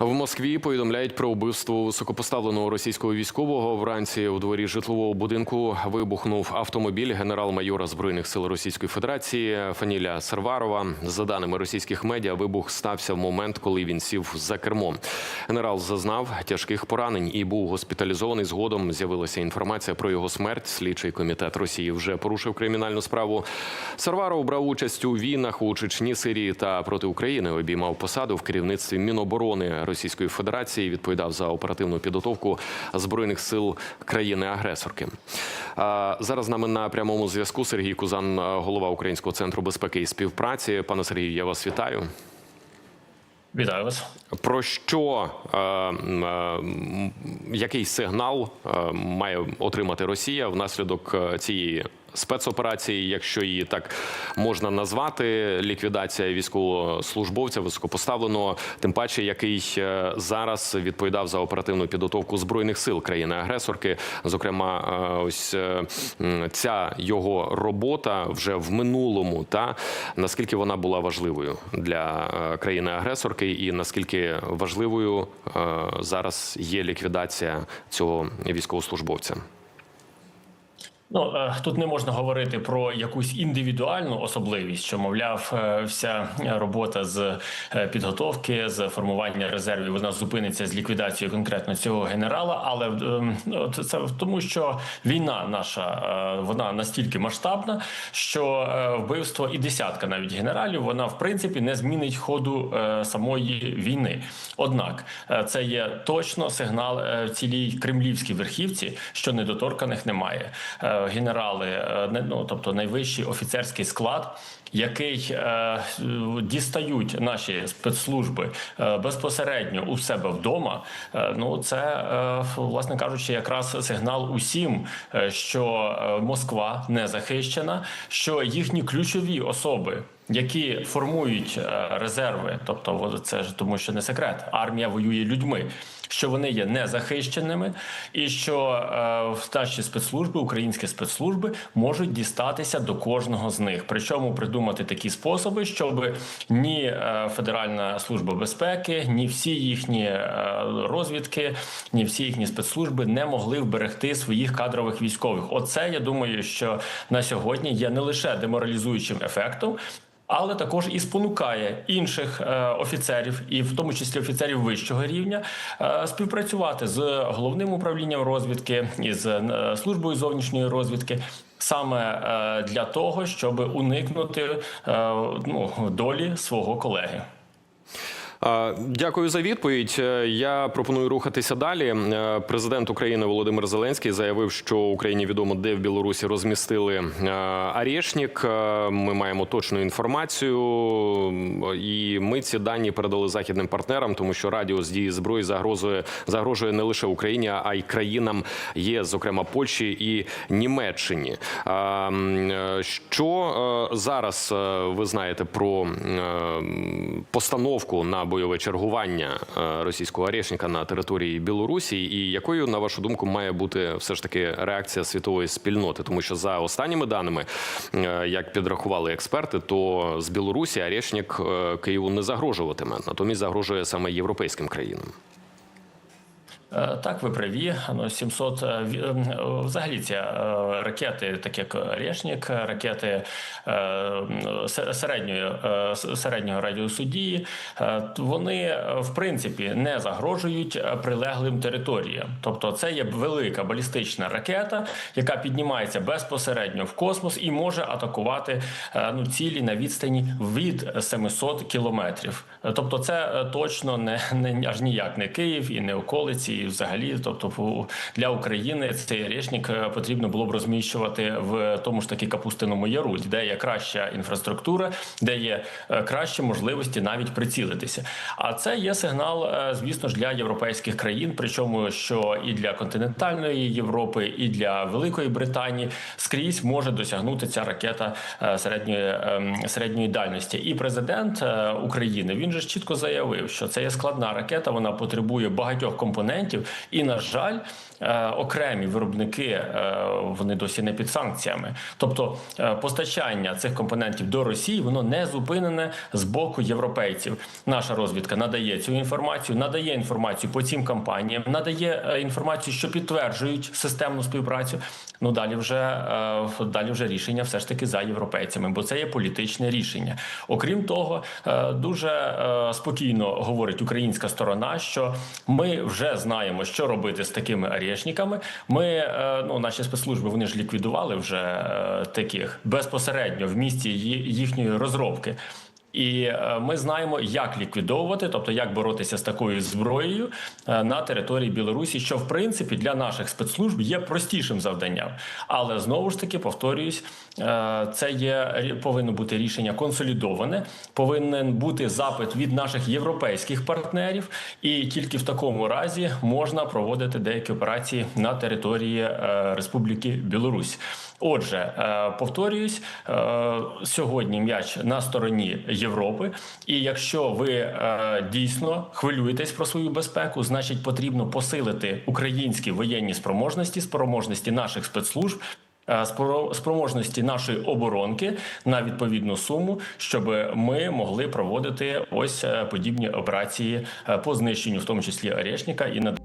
В Москві повідомляють про вбивство високопоставленого російського військового. Вранці у дворі житлового будинку вибухнув автомобіль генерал-майора збройних сил Російської Федерації Фаніля Серварова. За даними російських медіа, вибух стався в момент, коли він сів за кермо. Генерал зазнав тяжких поранень і був госпіталізований. Згодом з'явилася інформація про його смерть. Слідчий комітет Росії вже порушив кримінальну справу. Сарваров брав участь у війнах у Чечні, Сирії та проти України. Обіймав посаду в керівництві Міноборони Російської Федерації. Відповідав за оперативну підготовку збройних сил країни-агресорки. Зараз з нами на прямому зв'язку Сергій Кузан, голова Українського центру безпеки і співпраці. Пане Сергію, я вас вітаю. Вітаю вас. Про що е, е, який сигнал е, має отримати Росія внаслідок е, цієї спецоперації, якщо її так можна назвати, ліквідація військовослужбовця високопоставленого, тим паче, який е, зараз відповідав за оперативну підготовку збройних сил країни-агресорки. Зокрема, е, ось е, ця його робота вже в минулому, та наскільки вона була важливою для країни-агресорки, і наскільки важливою зараз є ліквідація цього військовослужбовця. Ну е, тут не можна говорити про якусь індивідуальну особливість, що мовляв, е, вся робота з е, підготовки, з формування резервів, вона зупиниться з ліквідацією конкретно цього генерала. Але ем, це в тому, що війна наша вона настільки масштабна, що вбивство і десятка навіть генералів, вона в принципі не змінить ходу самої війни. Однак це є точно сигнал цілій кремлівській верхівці, що недоторканих немає. Генерали, е, не- ну тобто найвищий офіцерський склад, який е, дістають наші спецслужби е, безпосередньо у себе вдома. е, Ну це е, власне кажучи, якраз сигнал усім, що Москва не захищена, що їхні ключові особи. Які формують резерви, тобто це ж тому, що не секрет, армія воює людьми, що вони є незахищеними, і що е, наші спецслужби, українські спецслужби, можуть дістатися до кожного з них. Причому придумати такі способи, щоб ні е, Федеральна служба безпеки, ні всі їхні е, розвідки, ні всі їхні спецслужби не могли вберегти своїх кадрових військових. Оце я думаю, що на сьогодні є не лише деморалізуючим ефектом. Але також і спонукає інших е, офіцерів, і в тому числі офіцерів вищого рівня, е, співпрацювати з головним управлінням розвідки і з е, службою зовнішньої розвідки. Саме для того, щоб уникнути ну, долі свого колеги. Дякую за відповідь. Е, Я пропоную рухатися далі. Е, Президент України Володимир Зеленський заявив, що Україні відомо, де в Білорусі розмістили е, Арєшнік. Ми маємо точну інформацію, і ми ці дані передали західним партнерам, тому що радіус дії зброї загрожує загрожує не лише Україні, а й країнам ЄС, зокрема Польщі і Німеччині. Що зараз ви знаєте про постановку на бойове чергування е, російського арешника на території Білорусі, і якою, на вашу думку, має бути все ж таки реакція світової спільноти? Тому що за останніми даними, е, як підрахували експерти, то з Білорусі арешник е, Києву не загрожуватиме, натомість загрожує саме європейським країнам. Е, Так, ви праві. Ну, 700, е, ві- е, взагалі ці ракети, такі як Решнік, ракети середньої, середнього радіусу дії, вони в принципі не загрожують прилеглим територіям. Тобто, це є велика балістична ракета, яка піднімається безпосередньо в космос і може атакувати ну, цілі на відстані від 700 кілометрів. Тобто, це точно не, не аж ніяк не Київ і не околиці, взагалі, тобто для України цей речник е, потрібно було б розміщувати в тому ж таки Капустиному Яру, де є краща інфраструктура, де є е, кращі можливості навіть прицілитися. А це є сигнал, е, звісно ж, для європейських країн, причому що і для континентальної Європи, і для Великої Британії скрізь може досягнути ця ракета середньої ем, середньої дальності. І президент України він же чітко заявив, що це є складна ракета. Вона потребує багатьох компонентів. Компонентів. І на жаль, е, окремі виробники е, вони досі не під санкціями. Тобто е, постачання цих компонентів до Росії воно не зупинене з боку європейців. Наша розвідка надає цю інформацію, надає інформацію по цим компаніям, надає інформацію, що підтверджують системну співпрацю. Ну далі вже далі вже рішення все ж таки за європейцями, бо це є політичне рішення. Окрім того, дуже спокійно говорить українська сторона, що ми вже знаємо, що робити з такими арішниками. Ми е, ну наші спецслужби вони ж ліквідували вже е, таких безпосередньо в місці їхньої розробки. І е, ми знаємо, як ліквідовувати, тобто як боротися з такою зброєю е, на території Білорусі, що в принципі для наших спецслужб є простішим завданням. Але знову ж таки повторююсь, е, це є повинно бути рішення консолідоване, повинен бути запит від наших європейських партнерів, і тільки в такому разі можна проводити деякі операції на території Республіки Білорусь. Отже, повторююсь, сьогодні м'яч на стороні Європи. І якщо ви е, дійсно хвилюєтесь про свою безпеку, значить потрібно посилити українські воєнні спроможності, спроможності наших спецслужб. е, Спроможності нашої оборонки на відповідну суму, щоб ми могли проводити ось е, подібні операції е, по знищенню, в тому числі Орешника, і на